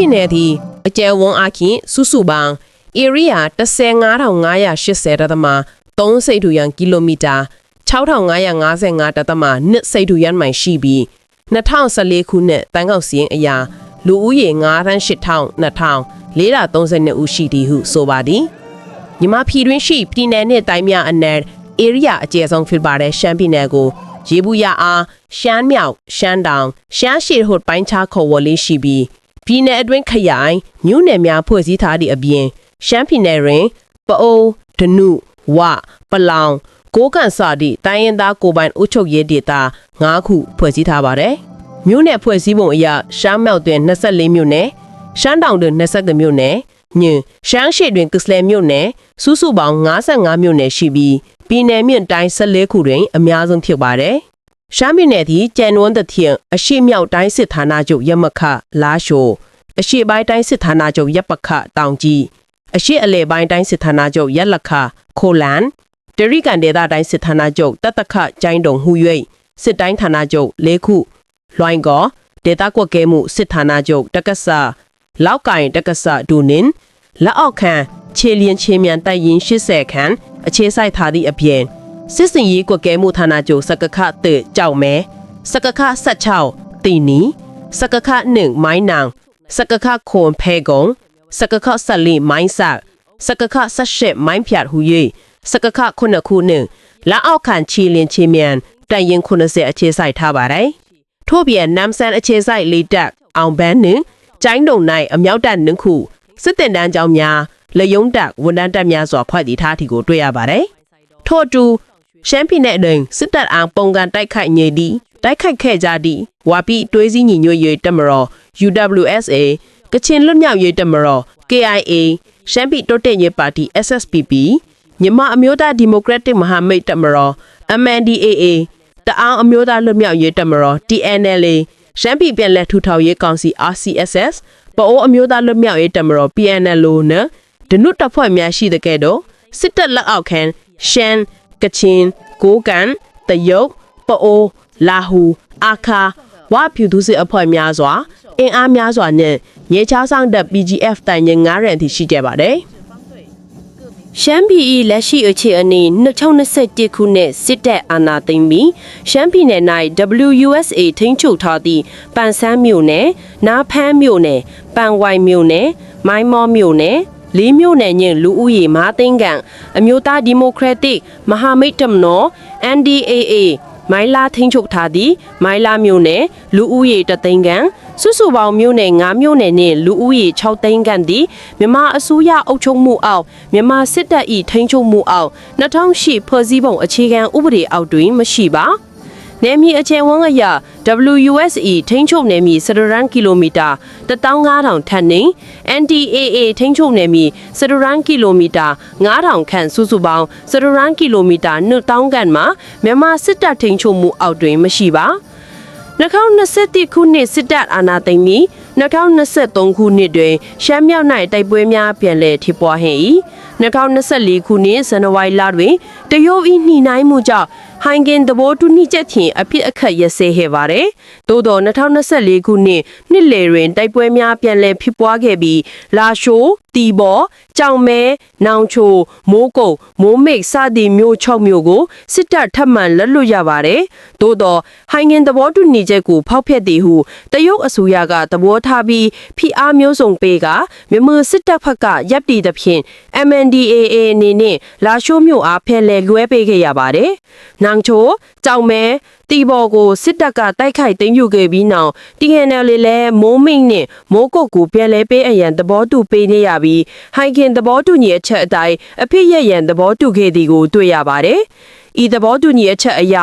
ပြည်နယ်သည်အကျယ်ဝန်းအားဖြင့်စုစုပေါင်း area 15580တသမ3စိတ်ထူရန်ကီလိုမီတာ6555တသမ2စိတ်ထူရန်မိုင်ရှိပြီး2014ခုနှစ်တန်းကောက်စီရင်အရာလူဦးရေ98,000 2032ဦးရှိသည်ဟုဆိုပါသည်ညီမပြည်တွင်းရှိပြည်နယ်နှင့်တိုင်းများအနက် area အကျယ်ဆုံးဖြစ်ပါတဲ့ရှမ်းပြည်နယ်ကိုရေဘူးရအားရှမ်းမြောက်ရှမ်းတောင်ရှမ်းရှေဟွတ်ပိုင်းခြားခေါ်ဝေါ်လေးရှိပြီး ပြည်နယ်အတွင်းခရိုင်မြို့နယ်များဖွဲ့စည်းထားသည့်အပြင်ရှမ်းပြည်နယ်တွင်ပအိုးဒနုဝပလောင်ကိုးကန်စသည့်တိုင်းရင်းသားကိုယ်ပိုင်အုပ်ချုပ်ရေးဒေသ၅ခုဖွဲ့စည်းထားပါတယ်မြို့နယ်ဖွဲ့စည်းပုံအရရှမ်းမြောက်တွင်24မြို့နယ်ရှမ်းတောင်တွင်22မြို့နယ်ညင်ရှမ်းရှေတွင်ကစ္စလဲမြို့နယ်စုစုပေါင်း55မြို့နယ်ရှိပြီးပြည်နယ်မြင့်တိုင်း14ခုတွင်အများဆုံးဖြစ်ပါတယ်။ ရှမ်းပြည်နယ်သည်ကျန်နွန်းတထင်အရှိမြောက်တိုင်းစစ်ဌာနချုပ်ရမခလာရှိုအရှိပိုင်းတိုင်းစစ်ဌာနချုပ်ရပ်ပခတောင်ကြီးအရှိအလဲပိုင်းတိုင်းစစ်ဌာနချုပ်ရက်လက်ခခိုလန်တရိကန်ဒေသတိုင်းစစ်ဌာနချုပ်တတခကျိုင်းတုံဟူ၍စစ်တိုင်းဌာနချုပ်၄ခုလွိုင်းကောဒေသကွက်ကဲမှုစစ်ဌာနချုပ်တက္ကဆလောက်ကင်တက္ကဆဒူနင်လက်အောက်ခံခြေလျင်ခြေမြန်တိုက်ရင်80ခန်းအခြေဆိုင်ထားသည့်အပြင် စစ်စင်ရေးကွက်ကဲမှုဌာနချုပ်စကခတေကြောက်မဲစကခ16တီနီစကခ1မိုင်းနောင်စကခခွန်ဖဲကုံစကခ14မိုင်းဆတ်စကခ18မိုင်းဖြတ်ဟူ၍စကခ9ခုနှင့်လက်အောက်ခံခြေလျင်ခြေမြန်တိုက်ရင်80အခြေဆိုင်ထားပါတယ်ထို့ပြင်နမ်ဆန်အခြေဆိုင်လေးတက်အောင်ဘန်းနှင့်ကျိုင်းတုံ၌အမြောက်တပ်နှင့်ခုစစ်တင်တန်းကြောင်းများလေယုံတက်ဝန်တန်းတက်များစွာဖွဲ့တည်ထားသည့်ကိုတွေ့ရပါတယ်။ထို့အတူ ရှမ်းပြည်နယ်တွင်စစ်တပ်အားပုံကန်တိုက်ခိုက်နေသည့်တိုက်ခိုက်ခဲ့ကြသည့်ဝါပီတွေးစည်းညီညွတ်ရေးတပ်မတော် UWSA ကချင်လွတ်မြောက်ရေးတပ်မတော် KIA ရှမ်းပြည်တိုးတက်ရေးပါတီ SSPP မြန်မာအမျိုးသားဒီမိုကရက်တစ်မဟာမိတ်တပ်မတော် MNDAA တအောင်းအမျိုးသားလွတ်မြောက်ရေးတပ်မတော် TNLA ရှမ်းပြည်ပြည်လက်ထူထောင်ရေးကောင်စီ RCSS ပအိုးအမျိုးသားလွတ်မြောက်ရေးတပ်မတော် PNLO နဲ့ဒနုတပ်ဖွဲ့များရှိတဲ့ကဲ့သို့စစ်တပ်လက်အောက်ခံရှမ်း ကချင်ကိုးကန်တရုတ်ပအိုးလာဟူအခါဝါဖြူသူစစ်အဖွဲ့များစွာအင်အားများစွာနဲ့ရေချောင်းဆောင်တပ် PGF တိုင်ရင်9ရန်အထိရှိကြပါတယ်ရှမ်းပြည်၏လက်ရှိအခြေအနေ2021ခုနှစ်စစ်တပ်အာဏာသိမ်းပြီးရှမ်းပြည်နယ်၌ WUSA ထိန်းချုပ်ထားသည့်ပန်ဆန်းမြို့နယ်၊နားဖန်းမြို့နယ်၊ပန်ဝိုင်မြို့နယ်၊မိုင်းမောမြို့နယ်၊ လေးမြို့နယ်ညင်လူဦးရေမာသိန်းကန်အမျိုးသားဒီမိုကရက်တစ်မဟာမိတ်တမနော် NDAA မိုင်းလာထိန်းချုပ်ထားသည့်မိုင်းလာမြို့နယ်လူဦးရေတသိန်းခန့်စုစုပေါင်းမြို့နယ်9မြို့နယ်နှင့်လူဦးရေ6သိန်းခန့်သည်မြန်မာအစိုးရအုပ်ချုပ်မှုအောက်မြန်မာစစ်တပ်၏ထိန်းချုပ်မှုအောက်2008ဖွဲ့စည်းပုံအခြေခံဥပဒေအောက်တွင်မရှိပါ နယ်မြေအခြေဝန်းအရ WUSE ထိန်းချုပ်နယ်မြေစရရန်ကီလိုမီတာ15000ထက်နှင့် NDAA ထိန်းချုပ်နယ်မြေစရရန်ကီလိုမီတာ9000ခန့်စုစုပေါင်းစရရန်ကီလိုမီတာ2000ခန့်မှာမြန်မာစစ်တပ်ထိန်းချုပ်မှုအောက်တွင်မရှိပါ2021ခုနှစ်စစ်တပ်အာဏာသိမ်းပြီး2023ခုနှစ်တွင်ရှမ်းမြောက်၌တိုက်ပွဲများပြန်လည်ထိပွားဟင်၏2024ခုနှစ်ဇန်နဝါရီလတွင်တရုတ်၏နှိနှိုင်းမှုကြောင့် ဟိုင်ဂင်သဘောတူညီချက်ဖြင့်အဖြစ်အခက်ရစဲခဲ့ပါတယ်။သို့သော2024ခုနှစ်နှစ်လယ်တွင်တိုက်ပွဲများပြန်လည်ဖြစ်ပွားခဲ့ပြီးလာရှိုး တီဘော်ကြောင်မဲနောင်ချိုမိုးကုတ်မိုးမိတ်စသည့်မြို့6မြို့ကိုစစ်တပ်ထပ်မံလက်လွတ်ရပါတယ်။သို့သောဟိုင်ဂင်သဘောတူညီချက်ကိုဖောက်ဖျက်သည်ဟုတရုတ်အစိုးရကသဘောထားပြီးဖိအားမျိုးစုံပေးကမြန်မာစစ်တပ်ဘက်ကရပ်တည်သဖြင့် MNDAA အနေနဲ့လာရှိုးမြို့အားဖယ်လဲလွှဲပေးခဲ့ရပါတယ်။နောင်ချိုကြောင်မဲတီဘော်ကိုစစ်တပ်ကတိုက်ခိုက်သိမ်းယူခဲ့ပြီးနောက် TNL လည်းမိုးမိတ်နဲ့မိုးကုတ်ကိုပြန်လဲပေးအရန်သဘောတူပေးနေရပြီးဟိုင်ခင်သဘောတူညီအချက်အတိုင်းအဖြစ်ရရန်သဘောတူခဲ့သည်ကိုတွေ့ရပါတယ်။ဤသဘောတူညီအချက်အရ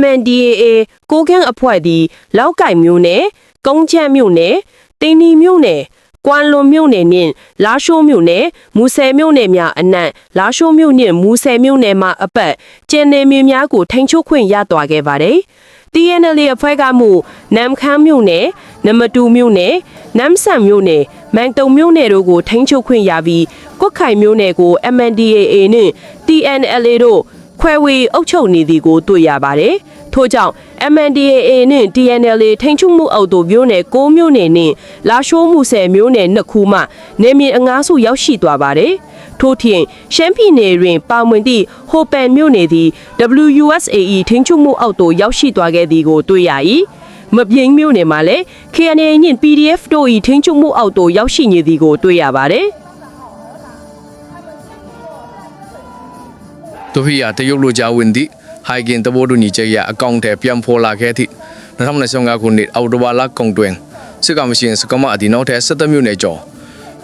MNDAA ကိုကန့်အဖွဲ့သည်လောက်ကင်မျိုးနဲ့ကုန်းချမ်းမျိုးနဲ့တင်းနီမျိုးနဲ့ကွမ်လွန်မြို့နယ်နှင့်လာရှိုးမြို့နယ်မူဆယ်မြို့နယ်များအနက်လာရှိုးမြို့နှင့်မူဆယ်မြို့နယ်မှအပတ်ကျင်းနယ်မြေများကိုထိန်းချုပ်ခွင့်ရသွားခဲ့ပါတယ်။ TNL အဖွဲ့ကမှုနမ်ခမ်းမြို့နယ်နမတူမြို့နယ်နမ်ဆန်မြို့နယ်မန်တုံမြို့နယ်တို့ကိုထိန်းချုပ်ခွင့်ရပြီးကွက်ခိုင်မြို့နယ်ကို MNDAA နှင့် TNLA တို့ခွဲဝေအုပ်ချုပ်နေသည်ကိုတွေ့ရပါတယ်။ထို့ကြောင့် MNDAA နှင့် TNLA ထိန်းချုပ်မှုအောက်သို့မြို့နယ်6မြို့နယ်နှင့်လာရှိုးမှုဆယ်မြို့နယ်နှစ်ခုမှနေမြေအငားစုရောက်ရှိသွားပါတယ်။ ထို့ထင်ရှမ်းပြည်နယ်တွင်ပါဝင်သည့်ဟိုပန်မြို့နယ်သည် WUSAE ထိန်းချုပ်မှုအောက်သို့ရောက်ရှိသွားခဲ့သည်ကိုတွေ့ရ၏။မပြင်းမြို့နယ်မှာလည်း KNA နှင့် PDF တို့၏ထိန်းချုပ်မှုအောက်သို့ရောက်ရှိနေသည်ကိုတွေ့ရပါတယ်။ဒိုဟီယာတရုတ်လိုဂျာဝင်သည့်ဟိုင်ဂင်တဘောဒူနီချေရအကောင့်ထဲပြန်ဖော်လာခဲ့သည့်2025ခုနှစ်အောက်တိုဘာလကုန်တွင်စစ်ကောင်စီစကမအဒီနောက်ထဲ17မြို့နယ်ကျော်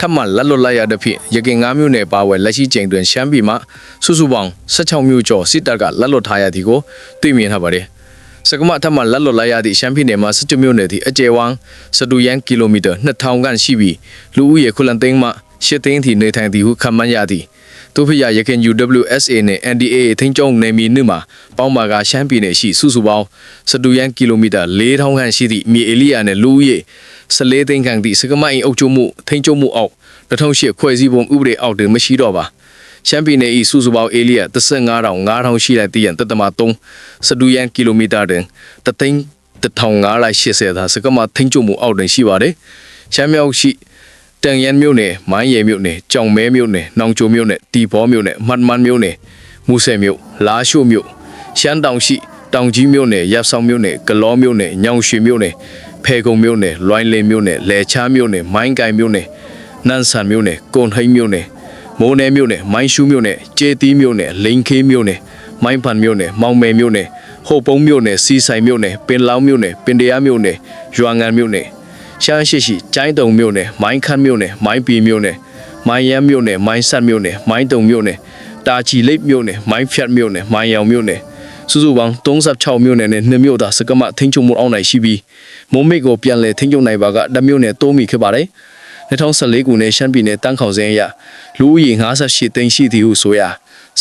ထပ်မံလက်လွတ်လိုက်ရတဲ့ဖြစ်ရကင်9မြို့နယ်ပါဝယ်လက်ရှိချိန်တွင်ရှမ်းပြည်မှစုစုပေါင်း16မြို့ကျော်စစ်တပ်ကလက်လွတ်ထားရသည်ကိုသိမြင်ထားပါတယ်စကမထပ်မံလက်လွတ်လိုက်ရသည့်ရှမ်းပြည်နယ်မှာ17မြို့နယ်သည့်အကျယ်ဝန်းစတူယန်ကီလိုမီတာ2000ခန့်ရှိပြီးလူဦးရေခုလန်သိန်းမှ8သိန်းထိနေထိုင်သည်ဟုခန့်မှန်းရသည်တို့ဖရရခင် UWSA နဲ့ NDA ထိန်းချုပ်နယ်မြေနှင့်မှာပေါင်းပါကရှမ်းပြည်နယ်ရှိစုစုပေါင်းစတူယန်ကီလိုမီတာ4000ခန့်ရှိသည့်မြေဧလိယာနှင့်လူဦးရေ 14သိန်းခန့်သည့်စကမိုင်းအုပ်ချုပ်မှုထိန်းချုပ်မှုအောက်2008ဖွဲ့စည်းပုံဥပဒေအောက်တွင်မရှိတော့ပါရှမ်းပြည်နယ်၏စုစုပေါင်းဧလိယာ35000ရှိလိုက်တည်ရန်တသမ3စတူယန်ကီလိုမီတာတွင်တသိန်း1580သာစကမထိန်းချုပ်မှုအောက်တွင်ရှိပါတယ်ရှမ်းမြောက်ရှိတန်ရန်မြို့နယ်မိုင်းရယ်မြို့နယ်ကြောင်မဲမြို့နယ်နောင်ချိုမြို့နယ်တီဘောမြို့နယ်မတ်မန်မြို့နယ်မူဆယ်မြို့လာရှိုမြို့ရှမ်းတောင်ရှိတောင်ကြီးမြို့နယ်ရပ်ဆောင်မြို့နယ်ကလောမြို့နယ်ညောင်ရွှေမြို့နယ် ဖေကုံမြို့နယ်လွိုင်းလင်းမြို့နယ်လဲချားမြို့နယ်မိုင်းကိုင်မြို့နယ်နန်းဆန်မြို့နယ်ကွန်ဟိန်းမြို့နယ်မိုးနယ်မြို့နယ်မိုင်းရှူးမြို့နယ်ကျေးတီးမြို့နယ်လိန်ခေးမြို့နယ်မိုင်းဖန်မြို့နယ်မောင်မယ်မြို့နယ်ဟိုပုံးမြို့နယ်စီဆိုင်မြို့နယ်ပင်လောင်းမြို့နယ်ပင်တရားမြို့နယ်ရွာငံမြို့နယ်ရှမ်းရှိရှိကျိုင်းတုံမြို့နယ်မိုင်းခတ်မြို့နယ်မိုင်းပီမြို့နယ်မိုင်းရမ်းမြို့နယ်မိုင်းဆက်မြို့နယ်မိုင်းတုံမြို့နယ်တာချီလိပ်မြို့နယ်မိုင်းဖြတ်မြို့နယ်မိုင်းရောင်မြို့နယ် စုစုပေါင်း36မြို့နယ်နဲ့2မြို့သာစကမထိန်းချုပ်မှုအောက်၌ရှိပြီးမုံမိတ်ကိုပြန်လည်ထိန်းချုပ်နိုင်ပါကတမြို့နယ်တိုးမိခဲ့ပါတယ်2014ခုနှစ်ရှမ်းပြည်နယ်တန်းခေါင်စင်းအရလူဦးရေ58သိန်းရှိသည်ဟုဆိုရာ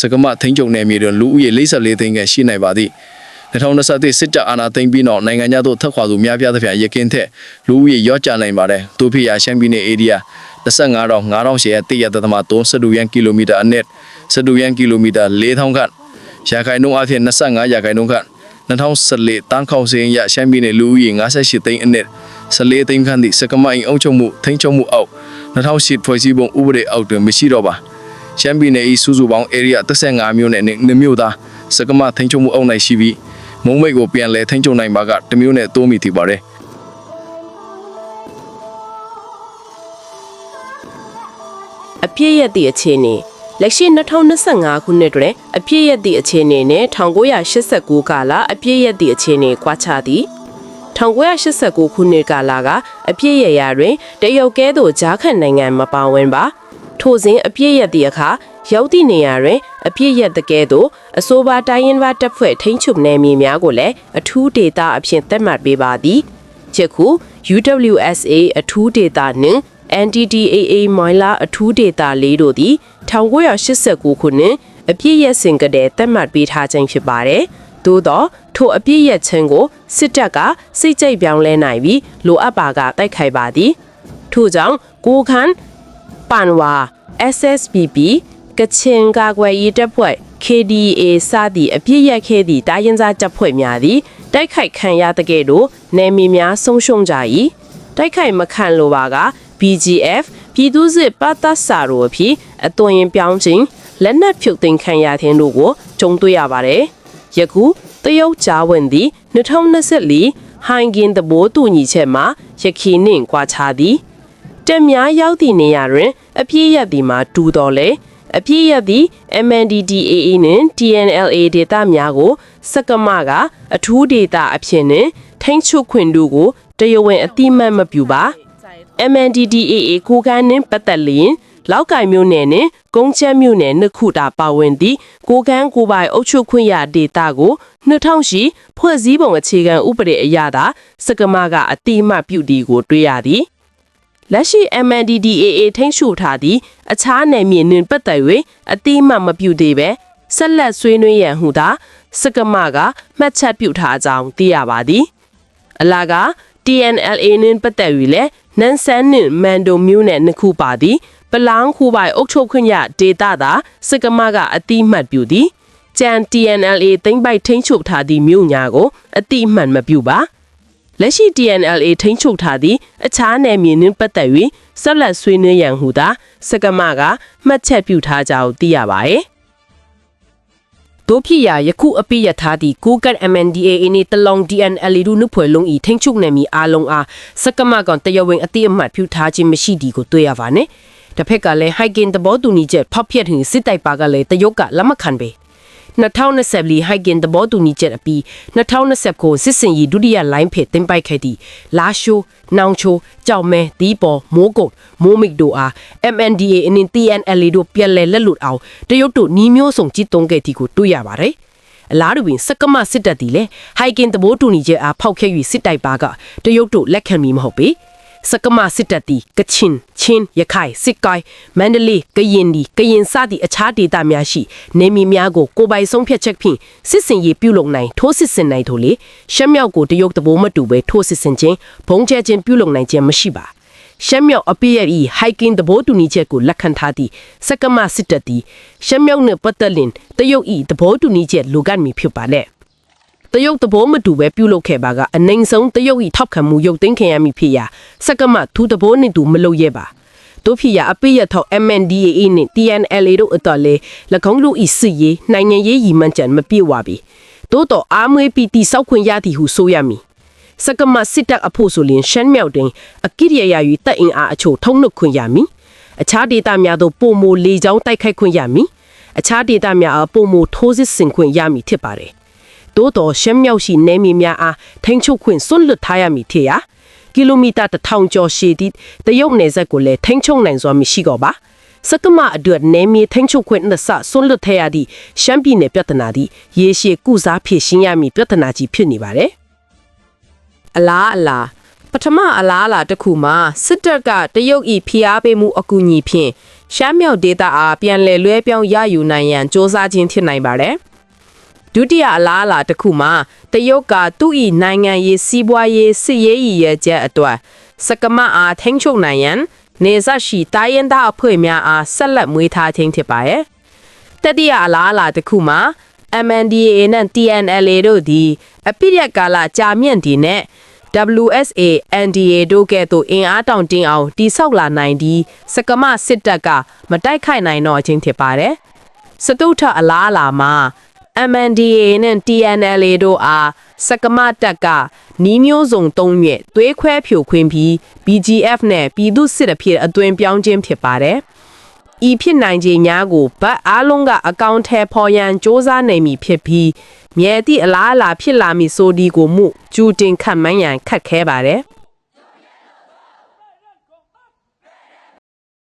စကမထိန်းချုပ်နယ်မြေတွင်လူဦးရေ44သိန်းခန့်ရှိနိုင်ပါသည်2021စစ်တပ်အာဏာသိမ်းပြီးနောက်နိုင်ငံခြားသို့ထပ်ခွာသူများပြားသဖြင့်ရကင်းထက်လူဦးရေရော့ကျနိုင်ပါတယ်။ဒိုဖိယာရှမ်းပြည်နယ်ဧရိယာ25တော့9000ရှယ်တရတသမ3စတူယန်ကီလိုမီတာအနက်စတူယန်ကီလိုမီတာ4000ခန့် ရာခိုင်နှုန်းအဖြစ်25ရာခိုင်နှုန်းခန့်2014တန်းခေါင်စင်းရရှမ်းပြည်နယ်လူဦးရေ58သိန်းအနက်14သိန်းခန့်သည့်စကမိုင်းအုံချုပ်မှုထိန်းချုပ်မှုအောက်2008ဖွဲ့စည်းပုံဥပဒေအောက်တွင်မရှိတော့ပါရှမ်းပြည်နယ်၏စုစုပေါင်း area 35မြို့နယ်နှင့်2မြို့သားစကမထိန်းချုပ်မှုအောက်၌ရှိပြီးမုံမိတ်ကိုပြန်လဲထိန်းချုပ်နိုင်ပါကတစ်မျိုးနဲ့တိုးမိတည်ပါတယ်အပြည့်ရသည့်အခြေအနေ လက်ရှိ2025ခုနှစ်တွင်အပြည့်ရသည့်အခြေအနေနှင့်1989ကာလအပြည့်ရသည့်အခြေအနေကွာခြားသည်1989ခုနှစ်ကာလကအပြည့်ရရာတွင်တရုတ်ကဲသို့ဂျားခန့်နိုင်ငံမပါဝင်ပါထိုစဉ်အပြည့်ရသည့်အခါရောက်သည့်နေရာတွင်အပြည့်ရတကဲ့သို့အဆိုပါတိုင်းရင်းသားတပ်ဖွဲ့ထိန်းချုပ်နယ်မြေများကိုလည်းအထူးဒေသအဖြစ်သတ်မှတ်ပေးပါသည်ယခု UWSA အထူးဒေသနှင့် NDDAA မိုင်းလာအထူးဒေသလေးတို့သည်1989ခုနှစ်အပြည့်ရက်စင်ကတဲ့သတ်မှတ်ပေးထားခြင်းဖြစ်ပါတယ်။သို့သောထိုအပြည့်ရက်ခြင်းကိုစစ်တပ်ကစိတ်ကြိတ်ပြောင်းလဲနိုင်ပြီးလိုအပ်ပါကတိုက်ခိုက်ပါသည်။ထို့ကြောင့်ကိုခန်းပန်ဝါ SSBB ကချင်ကာကွယ်ရေးတပ်ဖွဲ့ KDA စသည့်အပြည့်ရက်ခဲ့သည့်တိုင်းရင်းသားတပ်ဖွဲ့များသည်တိုက်ခိုက်ခံရတဲ့ကဲ့သို့နယ်မြေများဆုံးရှုံးကြ၏တိုက်ခိုက်မခံလိုပါက BGF ပြည်သူ့စစ်ပတ်သက်စာတို့အဖြစ်အသွင်ပြောင်းခြင်းလက်နက်ဖြုတ်သိမ်းခံရတဲ့တို့ကိုကြုံတွေ့ရပါတယ်ယခုတရုတ်ဂျာဝင်သည့်2024ဟိုင်ဂင်သဘောတူညီချက်မှာရခိုင်နှင့်ကွာခြားသည်တက်များရောက်သည့်နေရာတွင် အပြည့်ရက်သည်မှာတူတော်လဲအပြည့်ရက်သည် MNDDAA နှင့် TNLA ဒေတာများကို စကမကအထူးဒေတာအဖြစ်နှင့်ထိန်းချုပ်ခွင့်တို့ကိုတရားဝင်အတိမတ်မပြုပါ MNDDAA ကိုကန်းနှင့်ပတ်သက်လျင်လောက်ကင်မြို့နယ်နှင့်ကုန်းချမ်းမြို့နယ်နှစ်ခုတာပါဝင်သည့်ကိုကန်းကိုပိုင်အုပ်ချုပ်ခွင့်ရဒေတာကို2000ရှိဖွဲ့စည်းပုံအခြေခံဥပဒေအရသာစကမကအတိမတ်ပြုသည်ကိုတွေ့ရသည်လက်ရှိ MNDDAA ထိန်းချုပ်ထားသည့်အခြားနယ်မြေနှင့်ပတ်သက်၍အတိအမှတ်မပြုသေးပဲဆက်လက်ဆွေးနွေးရန်ဟုသာစကမကမှတ်ချက်ပြုထားကြောင်းသိရပါသည်အလာက TNLA နှင့်ပတ်သက်၍လည်း နန်ဆန်နှင့်မန်ဒိုမျိုးနယ်နှစ်ခုပါသည်ပလောင်ခုပိုင်အုပ်ချုပ်ခွင့်ရဒေတာသာစကမကအတိအမှတ်ပြုသည်ကြံ TNLA သိမ့်ပိုက်ထိန်းချုပ်ထားသည့်မြို့ညာကိုအတိအမှန်မပြုပါလက်ရှိ TNLA ထိန်းချုပ်ထားသည့်အခြားနယ်မြေနှင့်ပတ်သက်၍ဆက်လက်ဆွေးနွေးရန်ဟူသာစကမကမှတ်ချက်ပြုထားကြောင်းသိရပါရဲ့ တို့ဖြစ်ရာယခုအပိယထားသည့်ကိုကတ် MNDAA နေတလောင် DNLA တို့နှုတ်ဖွဲ့လုံးဤထိန်းချုပ်နယ်မြေအားလုံးအားစကမကောင်တရားဝင်အတိအမှတ်ပြုထားခြင်းမရှိသည်ကိုတွေ့ရပါနဲ့တစ်ဖက်ကလည်း hiking သဘောတူညီချက်ဖောက်ဖျက် hin စစ်တိုက်ပါကလည်းတရုတ်ကလက်မခံပဲ 2024 hiking သဘောတူညီချက်အပြီး2020ကိုစစ်စင်ရေးဒုတိယ line ဖေတင်ပိုက်ခဲ့သည့်လာရှိုးနောင်ချိုကြောက်မဲဒီပေါ်မိုးကုတ်မိုးမိတ်တို့အား MNDA အင်း TNLA တို့ပြန်လည်လက်လွတ်အောင်တရုတ်တို့နီးမျိုးစုံကြီးတုံးခဲ့သည်ကိုတွေ့ရပါတယ်အလားတူပင်စက္ကမစစ်တပ်တီလေဟိုက်ကင်သဘောတူညီချက်အားဖောက်ခဲ့၍စစ်တိုက်ပါကတရုတ်တို့လက်ခံမီမဟုတ်ပေ စက္ကမစစ်တပ်တီကချင်ချင်းရခိုင်စစ်ကိုင်းမန္တလေးကရင်ဒီကရင်စသည့်အခြားဒေသများရှိနေမီများကိုကိုယ်ပိုင်ဆုံးဖြတ်ချက်ဖြင့်စစ်စင်ရေးပြုလုပ်နိုင်ထိုးစစ်စင်နိုင်ထို့လေရှမ်းမြောက်ကိုတရုတ်တဘိုးမတူပဲထိုးစစ်စင်ခြင်းဘုံကျဲခြင်းပြုလုပ်နိုင်ခြင်းမရှိပါရှမ်းမြောက်အပိယဤ hiking သဘောတူညီချက်ကိုလက်ခံထားသည့်စက္ကမစစ်တပ်သည်ရှမ်းမြောက်နှင့်ပတ်သက်လင်တရုတ်ဤသဘောတူညီချက်လိုကတ်မီဖြစ်ပါလေ တရုတ်သဘောမတူပဲပြုလုပ်ခဲ့ပါကအနိုင်ဆုံးတရုတ်ဤထောက်ခံမှုရုပ်သိမ်းခံရမည်ဖြစ်ရာစက္ကမသူသဘောနှင့်သူမလုပ်ရဲပါတို့ဖြစ်ရာအပိယထောက် MNDAA နှင့် TNLA တို့အတော်လေ၎င်းတို့ဤစစ်ရေးနိုင်ငံရေးရည်မှန်းချက်မပြည့်ဝပြီတိုးတော့အားမွေးပြီးတိစောက်ခွင့်ရသည်ဟုဆိုရမည်စကမစစ်တပ်အဖို့ဆိုရင်ရှမ်းမြောက်တွင်အကိရိယာ၍တပ်အင်အားအချို့ထုံနှုတ်ခွင့်ရမည်အခြားဒေသများသို့ပုံမိုလေကြောင်းတိုက်ခိုက်ခွင့်ရမည်အခြားဒေသများအားပုံမိုထိုးစစ်ဆင်ခွင့်ရမည်ဖြစ်ပါတယ် သို့တော်ရှမ်းမြောက်ရှိနယ်မြေများအားထိန်းချုပ်ခွင့်စွန့်လွတ်ထားရမည်ဖြစ်ရာကီလိုမီတာ1000ကျော်ရှည်သည့်တရုတ်နယ်စပ်ကိုလည်းထိန်းချုပ်နိုင်စွာမရှိတော့ပါစကမအတွက်နယ်မြေထိန်းချုပ်ခွင့်နဲ့ဆဆွန့်လွတ်ထရသည့်ရှမ်းပြည်နယ်ပြဿနာသည်ရေရှည်ကုစားဖြစ်ရှင်းရမည်ပြဿနာကြီးဖြစ်နေပါတယ်အလားအလားပထမအလားအလာတစ်ခုမှာစစ်တပ်ကတရုတ်ဤဖိအားပေးမှုအကူအညီဖြင့်ရှမ်းမြောက်ဒေသအားပြန်လည်လွှဲပြောင်းရယူနိုင်ရန်စ조사ခြင်းဖြစ်နိုင်ပါတယ် ဒုတိယအလားအလာတစ်ခုမှာတရုတ်ကသူ့ဤနိုင်ငံရေးစီးပွားရေးစစ်ရေးရည်ရွယ်ချက်အတွက်စကမအားထိန်းချုပ်နိုင်ရန်နေဆက်ရှိတိုင်းရင်းသားအဖွဲ့များအားဆက်လက်မွေးထားခြင်းဖြစ်ပါရဲ့တတိယအလားအလာတစ်ခုမှာ MNDAA နဲ့ TNLA တို့သည်အပိရက်ကာလကြာမြင့်ဒီနဲ့ WSA NDA တို့ကဲ့သို့အင်အားတောင်တင်းအောင်တိဆောက်လာနိုင်ဒီစကမစစ်တပ်ကမတိုက်ခိုက်နိုင်တော့ခြင်းဖြစ်ပါတယ်။စတုထအလားအလာမှာ MNDAA နဲ့ TNLA တို့အားစကမတပ်ကနီးမျိုးစုံသုံးရွက်သွေးခွဲဖြိုခွင်းပြီး BGF နဲ့ပြည်သူစစ်အဖြစ်အသွင်ပြောင်းခြင်းဖြစ်ပါတယ်။ဤဖြစ်နိုင်ခြင်းများကိုဗတ်အားလုံးကအကောင့်ထဲပေါ်ရန်စ조사နိုင်မည်ဖြစ်ပြီးမြဲသည့်အလားအလာဖြစ်လာမည်ဆိုဒီကိုမှုကျူတင်ခတ်မှန်းရန်ခတ်ခဲပါတယ်။